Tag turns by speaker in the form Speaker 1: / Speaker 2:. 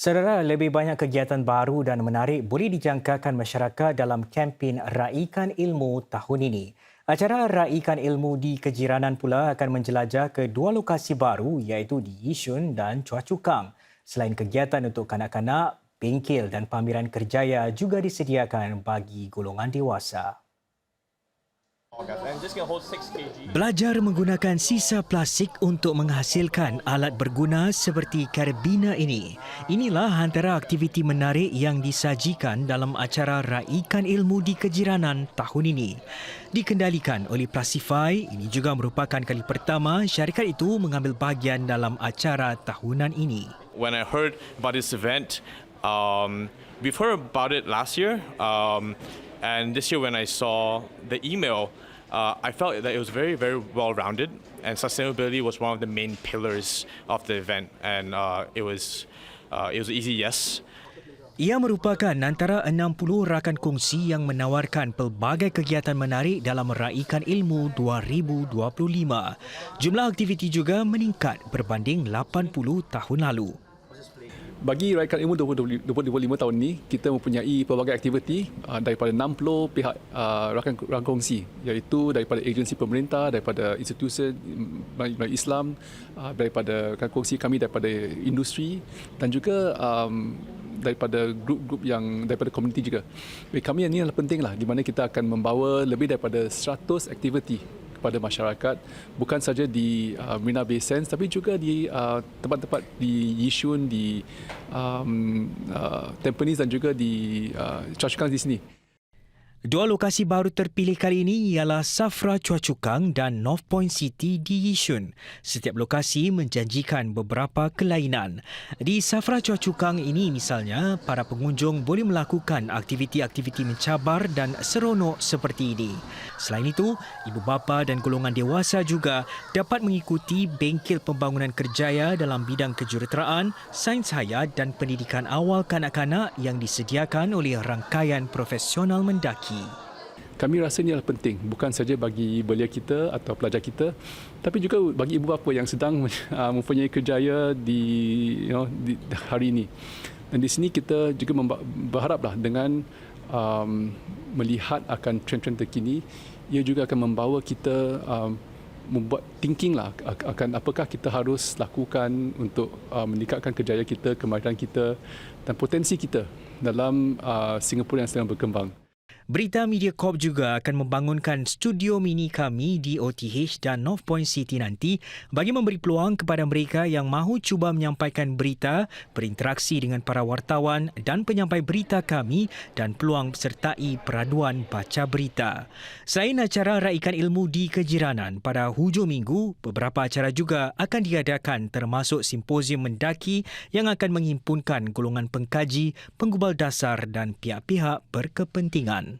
Speaker 1: Saudara, lebih banyak kegiatan baru dan menarik boleh dijangkakan masyarakat dalam kempen Raikan Ilmu tahun ini. Acara Raikan Ilmu di Kejiranan pula akan menjelajah ke dua lokasi baru iaitu di Yishun dan Chua. Selain kegiatan untuk kanak-kanak, bengkel dan pameran kerjaya juga disediakan bagi golongan dewasa. Belajar menggunakan sisa plastik untuk menghasilkan alat berguna seperti karbina ini. Inilah antara aktiviti menarik yang disajikan dalam acara Raikan Ilmu di Kejiranan tahun ini. Dikendalikan oleh Plastify, ini juga merupakan kali pertama syarikat itu mengambil bahagian dalam acara tahunan ini.
Speaker 2: When I heard about this event, um, we've heard about it last year, um, and this year when I saw the email, uh, I felt that it was very, very well rounded, and sustainability was one of the main pillars of the event, and uh, it was uh, it was easy yes.
Speaker 1: Ia merupakan antara 60 rakan kongsi yang menawarkan pelbagai kegiatan menarik dalam Raikan Ilmu 2025. Jumlah aktiviti juga meningkat berbanding 80 tahun lalu.
Speaker 3: Bagi Raikan Ilmu 2025 tahun ini, kita mempunyai pelbagai aktiviti uh, daripada 60 pihak uh, rakan, rakan kongsi iaitu daripada agensi pemerintah, daripada institusi Melayu Islam, uh, daripada kongsi kami daripada industri dan juga um, daripada grup-grup yang daripada komuniti juga. Bagi kami ini adalah penting lah di mana kita akan membawa lebih daripada 100 aktiviti kepada masyarakat bukan saja di uh, Marina Bay Sands tapi juga di uh, tempat-tempat di Yishun di um, uh, Tampines dan juga di uh, Choa Chu Kang di sini.
Speaker 1: Dua lokasi baru terpilih kali ini ialah Safra Chua Chu Kang dan North Point City di Yishun. Setiap lokasi menjanjikan beberapa kelainan. Di Safra Chua Chu Kang ini misalnya, para pengunjung boleh melakukan aktiviti-aktiviti mencabar dan seronok seperti ini. Selain itu, ibu bapa dan golongan dewasa juga dapat mengikuti bengkel pembangunan kerjaya dalam bidang kejuruteraan, sains hayat dan pendidikan awal kanak-kanak yang disediakan oleh rangkaian profesional mendaki lelaki.
Speaker 3: Kami rasa ini adalah penting bukan saja bagi belia kita atau pelajar kita tapi juga bagi ibu bapa yang sedang uh, mempunyai kerjaya di you know di hari ini. Dan di sini kita juga berharaplah dengan um, melihat akan trend-trend terkini ia juga akan membawa kita um, membuat thinking lah akan apakah kita harus lakukan untuk uh, meningkatkan kejayaan kita, kemahiran kita dan potensi kita dalam uh, Singapura yang sedang berkembang.
Speaker 1: Berita Media Corp juga akan membangunkan studio mini kami di OTH dan North Point City nanti bagi memberi peluang kepada mereka yang mahu cuba menyampaikan berita, berinteraksi dengan para wartawan dan penyampai berita kami dan peluang sertai peraduan baca berita. Selain acara raikan ilmu di kejiranan pada hujung minggu, beberapa acara juga akan diadakan termasuk simposium mendaki yang akan menghimpunkan golongan pengkaji, penggubal dasar dan pihak-pihak berkepentingan.